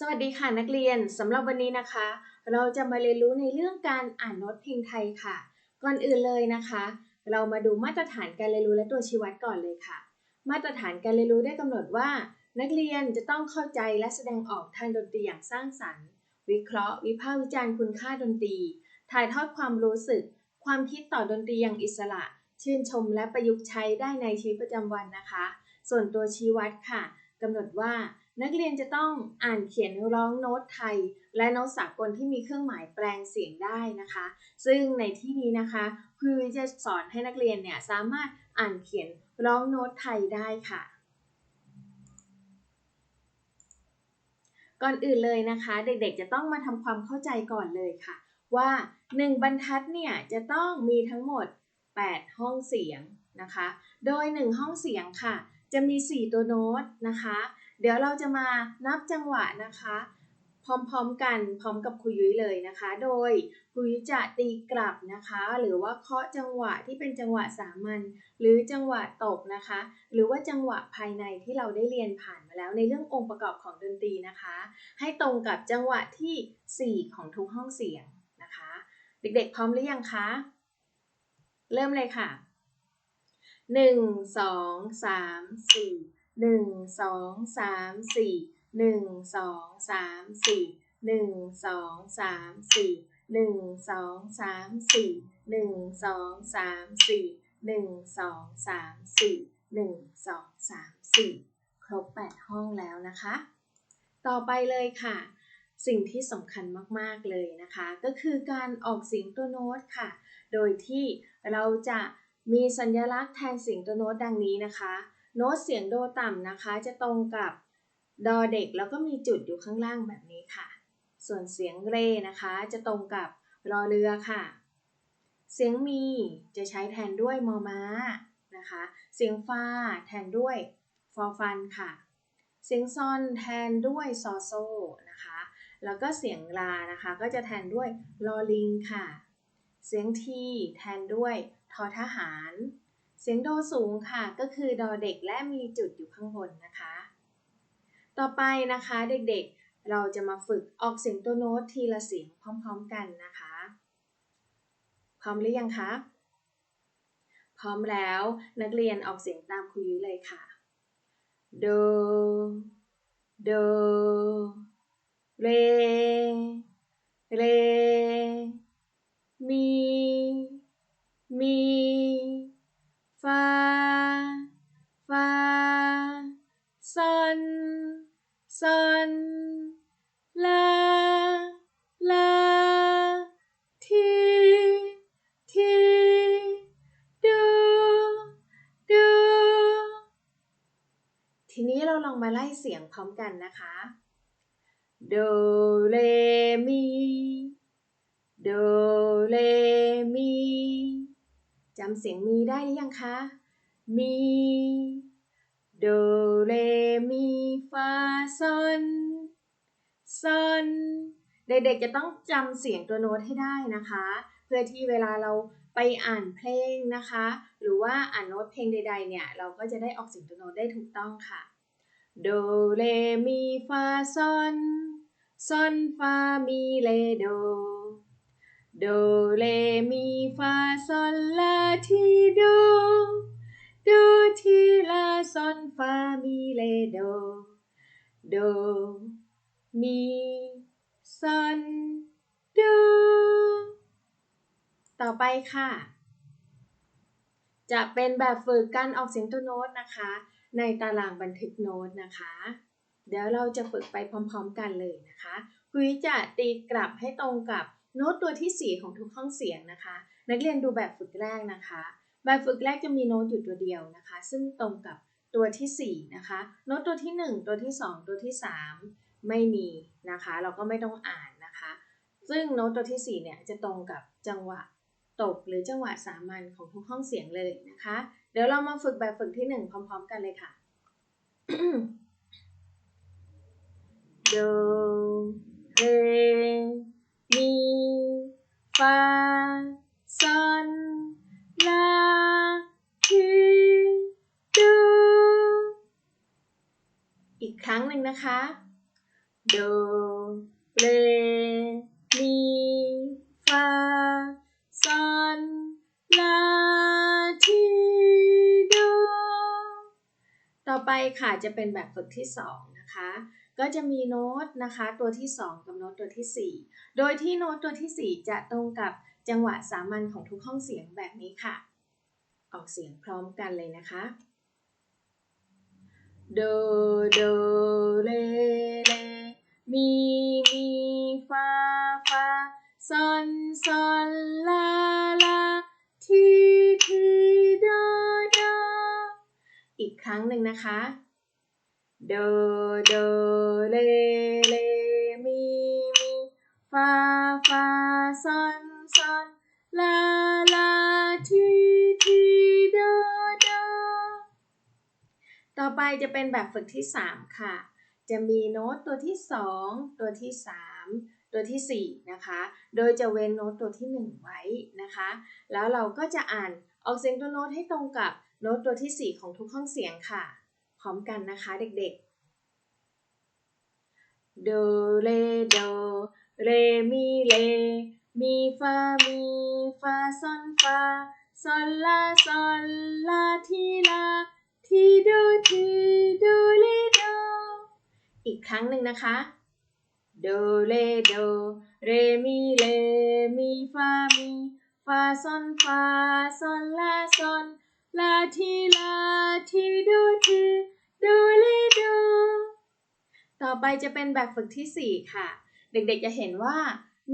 สวัสดีค่ะนักเรียนสำหรับวันนี้นะคะ เราจะมาเรียนรู้ในเรื่องการอ่านโน้ตเพลงไทยค่ะ ก่อนอื่นเลยนะคะ เรามาดูมาตรฐานการเรียนรู้และตัวชี้วัดก่อนเลยค่ะ มาตรฐานการเรียนรู้ได้กำหนดว่า นักเรียนจะต้องเข้าใจและแสดงออกทางดนตรีอย่างสร้างสรรค์ วิเคราะห์ วิพากษ์วิจารณ์คุณค่าดนตรี ถ่ายทอดความรู้สึก ความคิดต่อดนตรีอย่างอิสระ ชื่นชมและประยุกต์ใช้ได้ในชีวิตประจำวันนะคะ ส่วนตัวชี้วัดค่ะกำหนดว่า นักเรียนจะต้องอ่านเขียนร้องโน้ตไทย และโน้ตสากลที่มีเครื่องหมายแปลงเสียงได้นะคะ ซึ่งในที่นี้นะคะครูจะสอนให้นักเรียนเนี่ยสามารถอ่านเขียนร้องโน้ตไทยได้ค่ะ ก่อนอื่นเลยนะคะ เด็กๆจะต้องมาทำความเข้าใจก่อนเลยค่ะ ว่า 1 บรรทัดเนี่ยจะต้องมีทั้งหมด 8 ห้องเสียงนะคะ โดย 1 ห้องเสียงค่ะ จะมี 4 ตัวโน้ตนะคะ เดี๋ยวเราจะมานับจังหวะนะคะ พร้อมๆกันพร้อมกับครูยุ้ยเลยนะคะ โดยครูยุ้ยจะตีกลับนะคะ หรือว่าเคาะจังหวะที่เป็นจังหวะสามัญหรือจังหวะตกนะคะ หรือว่าจังหวะภายในที่เราได้เรียนผ่านมาแล้วในเรื่ององค์ประกอบของดนตรีนะคะ ให้ตรงกับจังหวะที่ 4 ของทุกห้องเสียงนะคะ เด็กๆ พร้อมหรือยังคะเริ่มเลยค่ะ 1 2 3 4 หนึ่งสองสามสี่หนึ่งสองสามสี่หนึ่งสองสามสี่หนึ่งสองสามสี่หนึ่งสองสามสี่หนึ่งสองสามสี่หนึ่งสองสามสี่ครบแปดห้องแล้วนะคะ ต่อไปเลยค่ะ สิ่งที่สำคัญมากๆเลยนะคะ ก็คือการออกเสียงตัวโน้ตค่ะ โดยที่เราจะมีสัญลักษณ์แทนเสียงตัวโน้ตดังนี้นะคะ โน้ตเสียงโดต่ำนะคะ จะตรงกับดอเด็กแล้วก็มีจุดอยู่ข้างล่างแบบนี้ค่ะ ส่วนเสียงเรนะคะ จะตรงกับรอเรือค่ะ เสียงมีจะใช้แทนด้วยมอม้านะคะ เสียงฟาแทนด้วยฟอฟันค่ะ เสียงซอนแทนด้วยซอโซนะคะ แล้วก็เสียงลานะคะ ก็จะแทนด้วยลอลิงค่ะ เสียงทีแทนด้วยทอทหาร สียงโดสูงค่ะ ก็คือดอเด็กและมีจุดอยู่ข้างบนนะคะ ต่อไปนะคะเด็กๆ เราจะมาฝึกออกเสียงตัวโน้ตทีละเสียงพร้อมๆกันนะคะ พร้อมหรือยังคะ พร้อมแล้วนักเรียนออกเสียงตามครูยุ้ยเลยค่ะ โด โด เรเร ทีนี้เราลองมาไล่เสียงพร้อมกันนะคะ โดเรมี โดเรมี จำเสียงมีได้หรือยังคะ มี โดเรมีฟาซอนซอนเด็กๆจะต้องจำเสียงตัวโน้ตให้ได้นะคะ เพื่อที่เวลาเรา ไปอ่านเพลงนะคะ หรือว่าอ่านโน้ตเพลงใด ๆ เนี่ย เราก็จะได้ออกเสียงตัวโน้ตได้ถูกต้องค่ะโดเรมีฟาซอนซอนฟามีเลโดโดเลมีฟาซอลลาทีโดโดทีลาซอนฟามีเลโดโดมีซอนโด ต่อไปค่ะ จะเป็นแบบฝึกการออกเสียงตัวโน้ตนะคะ ในตารางบันทึกโน้ตนะคะ เดี๋ยวเราจะฝึกไปพร้อมๆกันเลยนะคะคุยจะตีกลับให้ตรงกับโน้ตตัวที่ 4 ของทุกห้องเสียงนะคะ นักเรียนดูแบบฝึกแรกนะคะ แบบฝึกแรกจะมีโน้ตอยู่ตัวเดียวนะคะ ซึ่งตรงกับตัวที่4นะคะ โน้ตตัวที่ 1 ตัวที่ 2 ตัวที่ 3 ไม่มีนะคะ เราก็ไม่ต้องอ่านนะคะ ซึ่งโน้ตตัวที่ 4 เนี่ยจะตรงกับจังหวะ ตกหรือจังหวะสามัญของทุกห้องเสียงเลยนะคะ เดี๋ยวเรามาฝึกแบบฝึกที่ 1 พร้อม ๆ กันเลยค่ะ โด เร มี ฟา ซอน ลา ทีดู อีกครั้งหนึ่งนะคะ โด เร มี ค่ะจะเป็นแบบฝึกที่ 2 นะคะ ก็จะมีโน้ตนะคะตัวที่ 2 กับโน้ตตัวที่ 4 โดยที่โน้ตตัวที่ 4 จะตรงกับจังหวะสามัญของทุกห้องเสียงแบบนี้ค่ะ ออกเสียงพร้อมกันเลยนะคะ โด โด รั้งหนึ่งนะคะ โด โดเรเรมี มี ฟา ฟา ซอน ซอน ลา ลา ที ที โด โด ต่อไปจะเป็นแบบฝึกที่ 3 ค่ะ จะมีโน้ตตัวที่ 2 ตัวที่ 3ตัวทีสี่4 นะคะ โดยจะเว้นโน้ตตัวที่ 1 ไว้นะคะ แล้วเราก็จะอ่านออกเสียงตัวโน้ตให้ตรงกับ โน้ตตัวที่ 4 ของทุกห้องเสียงค่ะ พร้อมกันนะคะเด็กๆ โด เร โด เร มี เล มีฟามีฟาซอนฟาซอนลาซอนลา ทีลา ทีโด ทีโดเรโด อีกครั้งหนึ่งนะคะ โด เร โด เร มี เล มีฟามีฟาซอนฟาซอนลาซอน ลาทีลาทีโดทีดเรโดต่อไปจะเป็นแบบฝึกที่ 4 ค่ะ เด็กๆจะเห็นว่า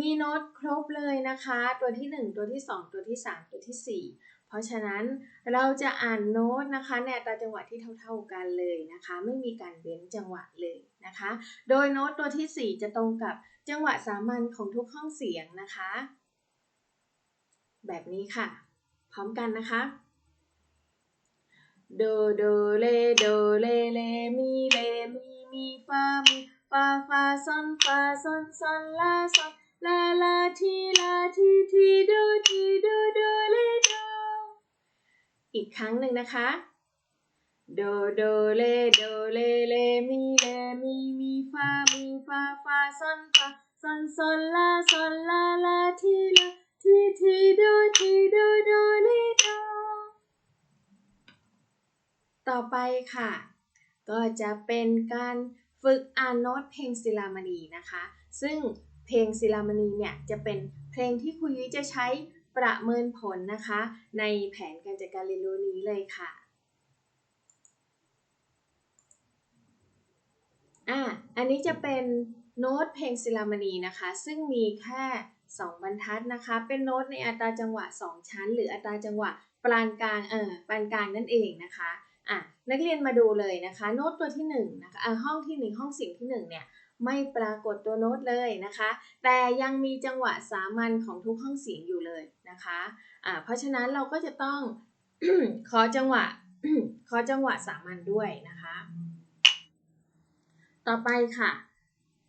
มีโน้ตครบเลยนะคะ ตัวที่ 1 ตัวที่ 2 ตัวที่ 3 ตัวที่ 4 เพราะฉะนั้นเราจะอ่านโน้ตนะคะในอัตราจังหวะที่เท่าๆกันเลยนะคะ ไม่มีการเว้นจังหวะเลยนะคะ โดยโน้ตตัวที่ 4 จะตรงกับจังหวะสามัญของทุกห้องเสียงนะคะ แบบนี้ค่ะ พร้อมกันนะคะ โดโดเลโดเลเลมีเลมีมีฟามีฟาฟาซอนฟาซอนซอนลาซอนลาลาทีลาทีทีโดทีโดโดเลโดอีกครั้งหนึ่งนะคะโดโดเลโดเลเลมีเลมีมีฟามีฟาฟาซอนฟาซอนซอนลาซอนลาลาทีลาทีทีโดทีโดโดเลโด ต่อไปค่ะ ก็จะเป็นการฝึกอ่านโน้ตเพลงศิลามณีนะคะ ซึ่งเพลงศิลามณีเนี่ยจะเป็นเพลงที่ครูยุ้ยจะใช้ประเมินผลนะคะ ในแผนการจัดการเรียนรู้นี้เลยค่ะอะอันนี้จะเป็นโน้ตเพลงศิลามณีนะคะ ซึ่งมีแค่ 2 บรรทัดนะคะ เป็นโน้ตในอัตราจังหวะ 2 ชั้น หรืออัตราจังหวะปานกลางเออปานกลางนั่นเองนะคะอะ นักเรียนมาดูเลยนะคะโน้ตตัวที่1นะคะอะห้องที่ 1 ห้องเสียงที่ 1 เนี่ยไม่ปรากฏตัวโน้ตเลยนะคะ แต่ยังมีจังหวะสามัญของทุกห้องเสียงอยู่เลยนะคะอ่าเพราะฉะนั้นเราก็จะต้องขอจังหวะขอจังหวะสามัญด้วยนะคะ ต่อไปค่ะ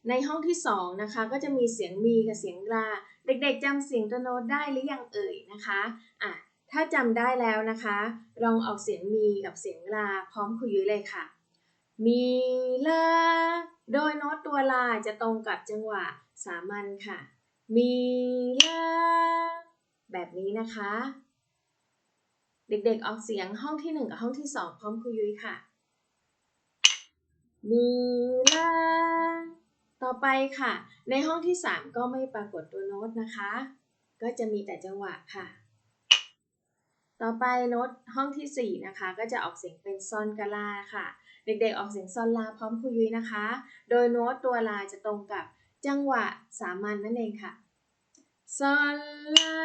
ในห้องที่2นะคะก็จะมีเสียงมีกับเสียงลาเด็กๆจำเสียงตัวโน้ตได้หรือยังเอ่ยนะคะอะ ถ้าจำได้แล้วนะคะ ลองออกเสียงมีกับเสียงลาพร้อมคุยยุ้ยเลยค่ะ มีลา โดยโน้ตตัวลาจะตรงกับจังหวะสามัญค่ะ มีลา แบบนี้นะคะ เด็กๆออกเสียงห้องที่ 1 กับห้องที่ 2 พร้อมคุยยุ้ยค่ะ มีลา ต่อไปค่ะ ในห้องที่ 3 ก็ไม่ปรากฏตัวโน้ตนะคะ ก็จะมีแต่จังหวะค่ะ ต่อไปโน้ตห้องที่ 4 นะคะ ก็จะออกเสียงเป็นซอนกาลาค่ะ เด็กๆออกเสียงซอนลาพร้อมคุยุยนะคะ โดยโน้ตตัวลาจะตรงกับจังหวะสามัญนนั่นเองค่ะซอนลา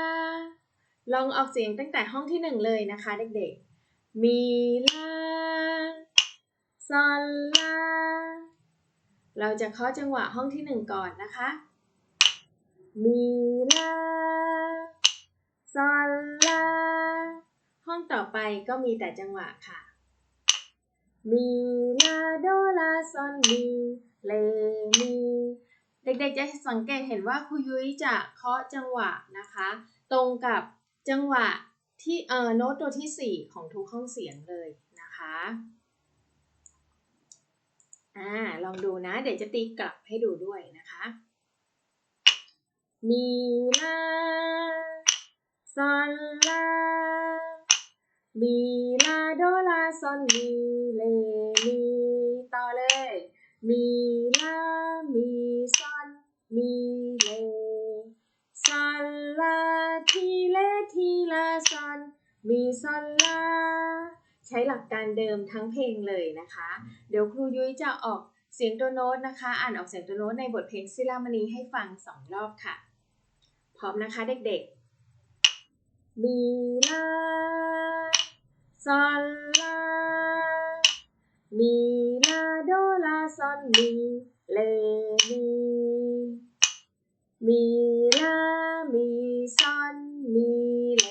ลองออกเสียงตั้งแต่ห้องที่ 1 เลยนะคะ เด็กๆ มีลาซอนลา เราจะเคาะจังหวะห้องที่ 1 ก่อนนะคะ มีลาซอนลา ห้องต่อไปก็มีแต่จังหวะค่ะ มีลาโดลาซอนมีเลมีเด็กๆจะสังเกตเห็นว่าครูยุ้ยจะเคาะจังหวะนะคะ ตรงกับจังหวะที่เอ่อโน้ตตัวที่ 4 ของทุกห้องเสียงเลยนะคะอ่าลองดูนะ เดี๋ยวจะตีกลับให้ดูด้วยนะคะมีลาซอนลา มีลาโดลาซอนมีเลมีต่อเลย มีลา มีซอน มีเลซอนลาทีเลทีลาซอนมีซอนลาใช้หลักการเดิมทั้งเพลงเลยนะคะ เดี๋ยวครูยุ้ยจะออกเสียงตัวโน้ตนะคะ อ่านออกเสียงตัวโน้ตในบทเพลงซิลามณีให้ฟังสองรอบค่ะ พร้อมนะคะเด็กๆ มีลา ซอนลา มีลาโดลาซอนมีเลมี มีลา มีซอนมีเล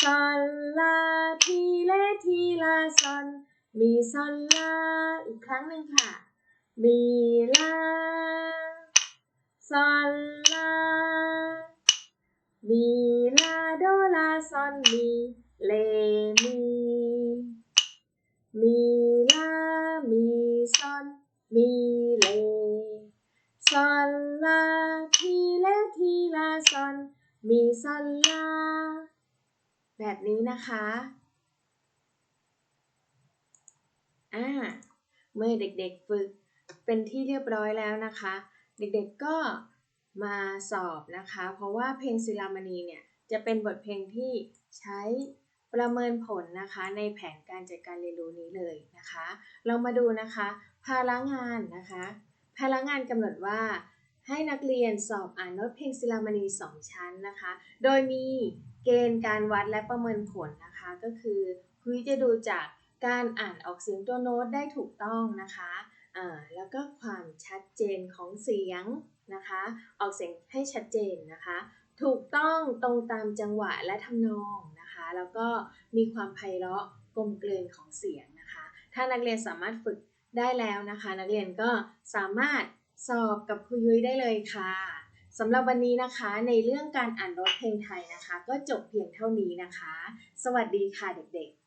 ซอนลาทีเลทีลาซอน มีซอนลา อีกครั้งหนึ่งค่ะ มีลาซอนลา มีลาโดลาซอนมี มีมีลามีซอนมีเลซอนลาทีเลทีลาซอนมีซอนลาแบบนี้นะคะอ่าเมื่อเด็กๆฝึกเป็นที่เรียบร้อยแล้วนะคะ เด็กๆก็มาสอบนะคะ เพราะว่าเพลงศิลามณีเนี่ยจะเป็นบทเพลงที่ใช้ ประเมินผลนะคะในแผนการจัดการเรียนรู้นี้เลยนะคะ เรามาดูนะคะ ภาระงานนะคะ ภาระงานกำหนดว่า ให้นักเรียนสอบอ่านโน้ตเพลงศิลามณี 2 ชั้นนะคะ โดยมีเกณฑ์การวัดและประเมินผลนะคะ ก็คือคุยจะดูจากการอ่านออกเสียงตัวโน้ตได้ถูกต้องนะคะอ่าแล้วก็ความชัดเจนของเสียงนะคะ ออกเสียงให้ชัดเจนนะคะ ถูกต้องตรงตามจังหวะและทำนองนะคะ แล้วก็มีความไพเราะกลมกลืนของเสียงนะคะ ถ้านักเรียนสามารถฝึกได้แล้วนะคะ นักเรียนก็สามารถสอบกับครูยุ้ยได้เลยค่ะสำหรับวันนี้นะคะในเรื่องการอ่านโน้ตเพลงไทยนะคะ ก็จบเพียงเท่านี้นะคะ สวัสดีค่ะเด็กๆ